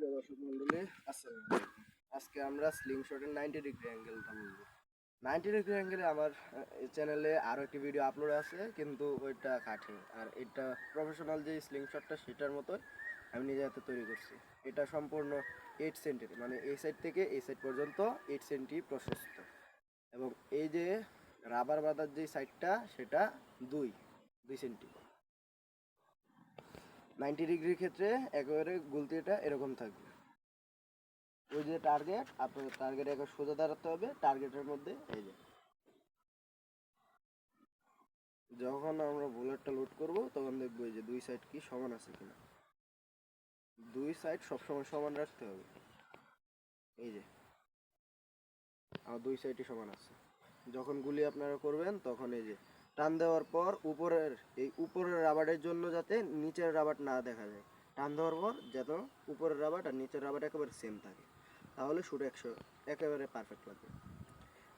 প্রিয় দর্শক মন্ডলী, আসসালামু আলাইকুম। আজকে আমরা স্লিং শটের নাইনটি ডিগ্রি অ্যাঙ্গেলটা বলব নাইনটি ডিগ্রি অ্যাঙ্গেলে আমার চ্যানেলে আরও একটি ভিডিও আপলোড আছে, কিন্তু ওইটা কাটে আর এটা প্রফেশনাল যে স্লিং শটটা সেটার মতোই আমি নিজে হাতে তৈরি করছি। এটা সম্পূর্ণ এইট সেন্টির মানে এই সাইড থেকে এই সাইড পর্যন্ত এইট সেন্টি প্রশস্ত। এবং এই যে রাবার বাঁধার যে সাইডটা সেটা দুই দুই সেন্টি নাইনটি ডিগ্রির ক্ষেত্রে একেবারে গুলতিটা এরকম থাকবে। ওই যে টার্গেট আপনার টার্গেট একবার সোজা দাঁড়াতে হবে টার্গেটের মধ্যে এই যে। যখন আমরা বুলেটটা লোড করব, তখন দেখব যে দুই সাইড কি সমান আছে কিনা। দুই সাইড সবসময় সমান রাখতে হবে। এই যে। আমার দুই সাইডই সমান আছে। যখন গুলি আপনারা করবেন, তখন এই যে টান দেওয়ার পর উপরের, এই উপরের রাবারের জন্য যাতে নিচের রাবার না দেখা যায়। টান দেওয়ার পর যেন উপরের রাবার আর নিচের রাবার একেবারে সেম থাকে। তাহলে শুট একশো, একেবারে পারফেক্ট লাগবে।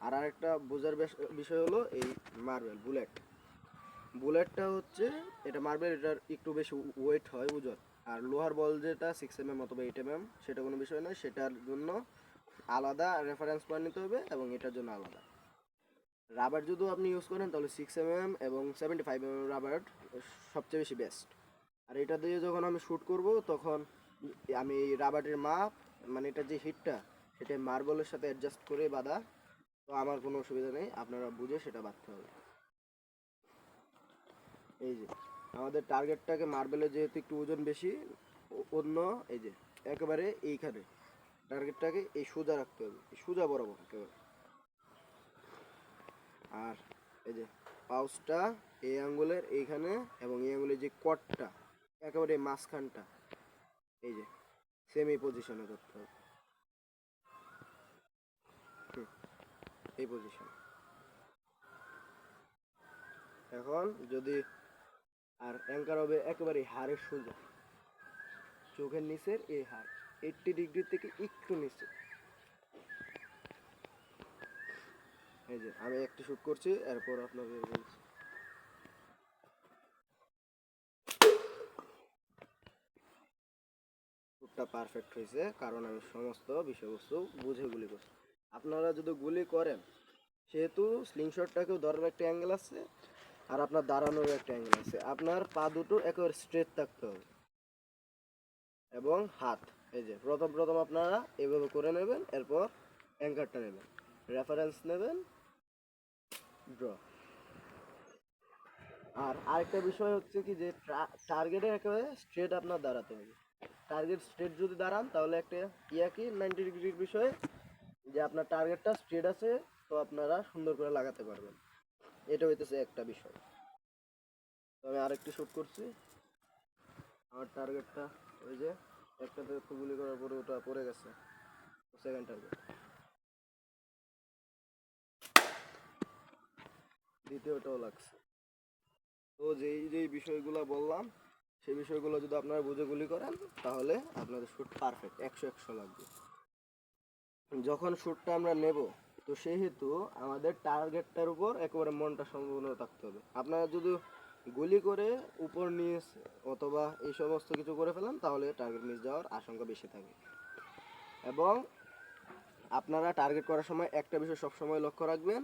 আর আরেকটা বোঝার বিষয় হলো এই মার্বেল বুলেট বুলেটটা হচ্ছে, এটা মার্বেল এটার একটু বেশি ওয়েট হয় ওজন আর লোহার বল যেটা সিক্স এম এম অথবা এইট এম এম সেটা কোনো বিষয় নয়। সেটার জন্য আলাদা রেফারেন্স পয়েন্ট নিতে হবে এবং এটার জন্য আলাদা। রাবার যদি আপনি ইউজ করেন, তাহলে সিক্স এম এম এবং seventy five M M rubber সবচেয়ে বেশি বেস্ট আর এটা দিয়ে যখন আমি শ্যুট করব, তখন আমি রাবারের মাপ মানে এটা যে হিটটা সেটা মার্বলের সাথে অ্যাডজাস্ট করে বাঁধা। তো আমার কোনো অসুবিধা নেই, আপনারা বুঝে সেটা বাঁধতে হবে। এই যে, আমাদের টার্গেটটাকে মার্বেলের যেহেতু একটু ওজন বেশি অন্য, এই যে, একেবারে এইখানে টার্গেটটাকে এই সোজা রাখতে হবে সোজা বরাবর একেবারে। আর এই যে পাউচটা এই আঙ্গুলের এইখানে এবং এই আঙ্গুলের যে কটটা একেবারে মাঝখানটা, এই যে সেমি পজিশনে করতে হবে। এই পজিশন এখন যদি আর অ্যাঙ্কার হবে একেবারে হাড়ের সোজা চোখের নিচের এই হাড় এইটটি ডিগ্রি থেকে একটু নিচে। এই যে, আমি একটি শুট করছি, এরপর আপনাদের বলছি। শুটটা পারফেক্ট হয়েছে, কারণ আমি সমস্ত বিষয়বস্তু বুঝে গুলি করছি। আপনারা যদি গুলি করেন, সেহেতু স্লিংশটটাকেও ধরার একটা অ্যাঙ্গেল আছে, আর আপনার দাঁড়ানোর একটা অ্যাঙ্গেল আছে। আপনার পা দুটো একেবারে স্ট্রেট থাকতে হবে। এবং হাত, এই যে, প্রথম প্রথম আপনারা এভাবে করে নেবেন, এরপর অ্যাঙ্কারটা নেবেন। রেফারেন্স নেবেন ড্র আর আরেকটা বিষয় হচ্ছে কি যে টার্গেটে একেবারে স্ট্রেট আপনার দাঁড়াতে হবে। টার্গেট স্ট্রেট যদি দাঁড়ান, তাহলে একটা ইয়া কি নাইনটি ডিগ্রির বিষয়ে যে আপনার টার্গেটটা স্ট্রেট আছে, তো আপনারা সুন্দর করে লাগাতে পারবেন। এটা হইতেছে একটা বিষয়। তো আমি আরেকটি শ্যুট করছি। আমার টার্গেটটা ওই যে, একটাতে একটু গুলি করার পরে ওটা পড়ে গেছে। সেকেন্ড টার্গেট দ্বিতীয়টাও লাগছে। তো যেই যেই বিষয়গুলো বললাম, সেই বিষয়গুলো যদি আপনারা বুঝে গুলি করেন, তাহলে আপনাদের শ্যুট পারফেক্ট একশো একশো লাগবে। যখন শ্যুটটা আমরা নেব, তো সেহেতু আমাদের টার্গেটটার উপর একেবারে মনটা সম্পূর্ণ থাকতে হবে। আপনারা যদি গুলি করে উপর নিচ অথবা এই সমস্ত কিছু করে ফেলেন, তাহলে টার্গেট মিস যাওয়ার আশঙ্কা বেশি থাকে। এবং আপনারা টার্গেট করার সময় একটা বিষয় সবসময় লক্ষ্য রাখবেন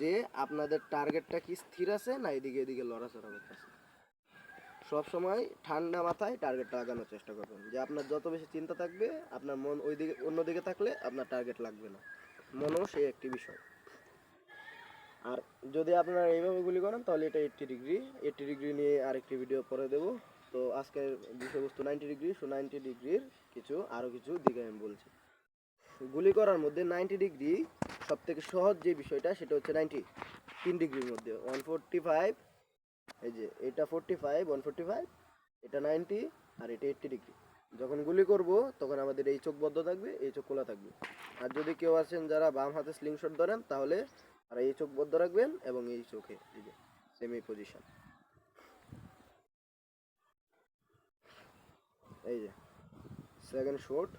যে আপনাদের টার্গেটটা কি স্থির আছে না এদিকে এদিকে লড়াচড়া করতেছে? সবসময় ঠান্ডা মাথায় টার্গেটটা আগানোর চেষ্টা করবেন। যে আপনার যত বেশি চিন্তা থাকবে, আপনার মন ওই দিকে অন্যদিকে থাকলে আপনার টার্গেট লাগবে না। মনও সেই একটি বিষয়। আর যদি আপনারা এইভাবে গুলি করেন, তাহলে এটা এইটটি ডিগ্রি এইটটি ডিগ্রি নিয়ে আরেকটি ভিডিও পরে দেব। তো আজকের বিষয়বস্তু নাইনটি ডিগ্রি সো নাইনটি ডিগ্রির কিছু আরও কিছু দিকে আমি বলছি। গুলি করার মধ্যে নাইনটি ডিগ্রি সব থেকে সহজ যে বিষয়টা সেটা হচ্ছে নাইনটি তিন ডিগ্রির মধ্যে। ওয়ান ফোরটি ফাইভ এই যে এটা forty five one forty five এটা নাইনটি আর এটা এইটটি ডিগ্রি। যখন গুলি করব, তখন আমাদের এই চোখ বদ্ধ থাকবে, এই চোখ খোলা থাকবে। আর যদি কেউ আছেন যারা বাম হাতে স্লিং শট ধরেন, তাহলে আর এই চোখ বদ্ধ রাখবেন এবং এই চোখে এই যে সেমি পজিশন এই যে সেকেন্ড শট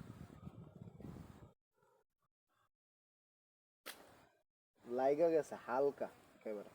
লাইগা গেছে হালকা একেবারে।